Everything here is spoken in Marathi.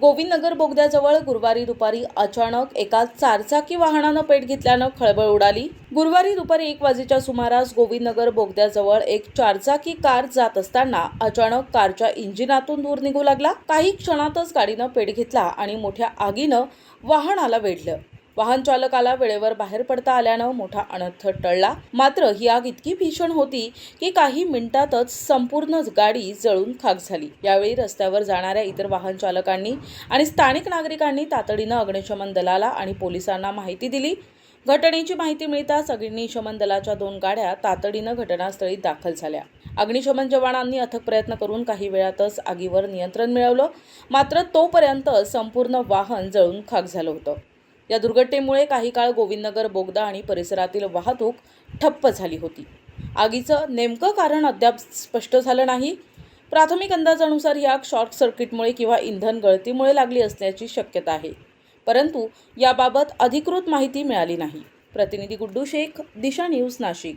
गोविंदनगर बोगद्याजवळ गुरुवारी दुपारी अचानक एका चारचाकी वाहनानं पेट घेतल्यानं खळबळ उडाली. गुरुवारी दुपारी एक वाजेच्या सुमारास गोविंदनगर बोगद्याजवळ एक चारचाकी कार जात असताना अचानक कारच्या इंजिनातून धूर निघू लागला. काही क्षणातच गाडीनं पेट घेतला आणि मोठ्या आगीनं वाहनाला वेढलं. वाहन चालकाला वेळेवर बाहेर पडता आल्यानं मोठा अनर्थ टळला. मात्र ही आग इतकी भीषण होती की काही मिनिटातच संपूर्ण गाडी जळून खाक झाली. यावेळी रस्त्यावर जाणाऱ्या इतर वाहन चालकांनी आणि स्थानिक नागरिकांनी तातडीनं अग्निशमन दलाला आणि पोलिसांना माहिती दिली. घटनेची माहिती मिळताच अग्निशमन दलाच्या दोन गाड्या तातडीनं घटनास्थळी दाखल झाल्या. अग्निशमन जवानांनी अथक प्रयत्न करून काही वेळातच आगीवर नियंत्रण मिळवलं. मात्र तोपर्यंत संपूर्ण वाहन जळून खाक झालं होतं. या दुर्घटनेमुळे काही काळ गोविंदनगर बोगदा आणि परिसरातील वाहतूक ठप्प झाली होती. आगीचं नेमकं कारण अद्याप स्पष्ट झालं नाही. प्राथमिक अंदाजानुसार ही आग शॉर्ट सर्किटमुळे किंवा इंधन गळतीमुळे लागली असण्याची शक्यता आहे. परंतु याबाबत अधिकृत माहिती मिळाली नाही. प्रतिनिधी गुड्डू शेख दिशा न्यूज नाशिक.